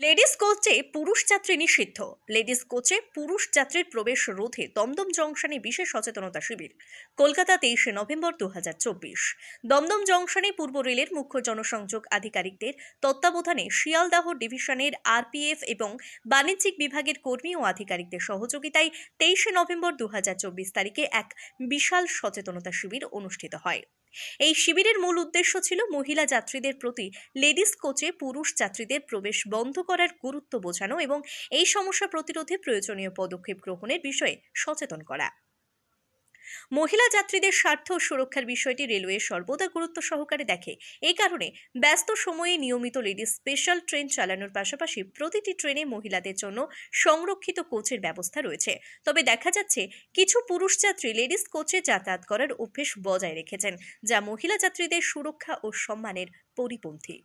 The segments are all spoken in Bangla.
লেডিস কোচে পুরুষ যাত্রী নিষিদ্ধ। লেডিস কোচে পুরুষ যাত্রীর প্রবেশ রোধে দমদম জংশনে বিশেষ সচেতনতা শিবির। কলকাতা তেইশে নভেম্বর দু হাজার চব্বিশ। দমদম জংশনে পূর্ব রেলের মুখ্য জনসংযোগ আধিকারিকদের তত্ত্বাবধানে শিয়ালদাহ ডিভিশনের আরপিএফ এবং বাণিজ্যিক বিভাগের কর্মী ও আধিকারিকদের সহযোগিতায় তেইশে নভেম্বর দু হাজার চব্বিশ তারিখে এক বিশাল সচেতনতা শিবির অনুষ্ঠিত হয়। এই শিবিরের মূল উদ্দেশ্য ছিল মহিলা যাত্রীদের প্রতি লেডিস কোচে পুরুষ যাত্রীদের প্রবেশ বন্ধ করার গুরুত্ব বোঝানো এবং এই সমস্যা প্রতিরোধে প্রয়োজনীয় পদক্ষেপ গ্রহণের বিষয়ে সচেতন করা। মহিলা যাত্রীদের স্বার্থ ও সুরক্ষার বিষয়টি রেলওয়ে সর্বদা গুরুত্ব সহকারে দেখে। এই কারণে ব্যস্ত সময়ে নিয়মিত লেডিস স্পেশাল ট্রেন চালানোর পাশাপাশি প্রতিটি ট্রেনে মহিলাদের জন্য সংরক্ষিত কোচের ব্যবস্থা রয়েছে। তবে দেখা যাচ্ছে কিছু পুরুষ যাত্রী লেডিস কোচে যাতায়াত করার অভ্যেস বজায় রেখেছেন, যা মহিলা যাত্রীদের সুরক্ষা ও সম্মানের পরিপন্থী।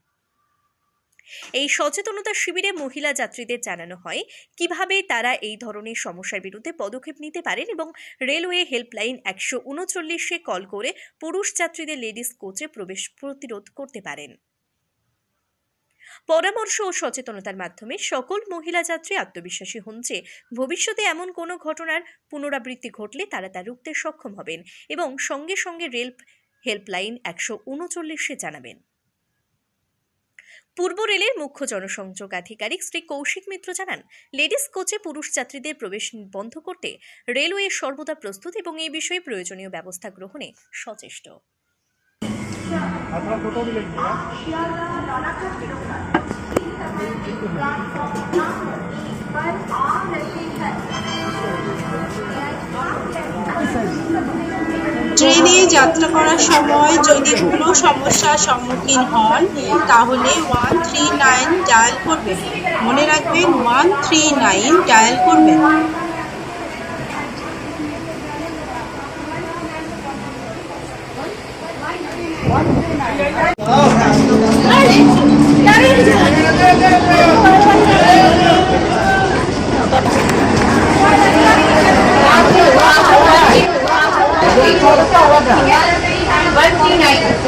এই সচেতনতা শিবিরে মহিলা যাত্রীদের জানানো হয়, কীভাবে তারা এই ধরনের সমস্যার বিরুদ্ধে পদক্ষেপ নিতে পারেন এবং রেলওয়ে হেল্পলাইন একশো উনচল্লিশে কল করে পুরুষ যাত্রীদের লেডিস কোচে প্রবেশ প্রতিরোধ করতে পারেন। পরামর্শ ও সচেতনতার মাধ্যমে সকল মহিলা যাত্রী আত্মবিশ্বাসী যে, ভবিষ্যতে এমন কোনো ঘটনার পুনরাবৃত্তি ঘটলে তারা তা রুখতে সক্ষম হবেন এবং সঙ্গে সঙ্গে রেল হেল্পলাইন একশো উনচল্লিশে জানাবেন। পূর্ব রেলের মুখ্য জনসংযোগ আধিকারিক শ্রী কৌশিক মিত্র জানান লেডিস কোচে পুরুষ যাত্রীদের প্রবেশ বন্ধ করতে রেলওয়ে সর্বদা প্রস্তুত এবং এই বিষয়ে প্রয়োজনীয় ব্যবস্থা গ্রহণে সচেষ্ট আপনার फोटो भी लिख ট্রেনে যাত্রা করার সময় যদি কোনো সমস্যার সম্মুখীন হন, তাহলে ওয়ান থ্রি নাইন ডায়াল করবেন। মনে রাখবেন, ওয়ান থ্রি নাইন ডায়াল করবেন। না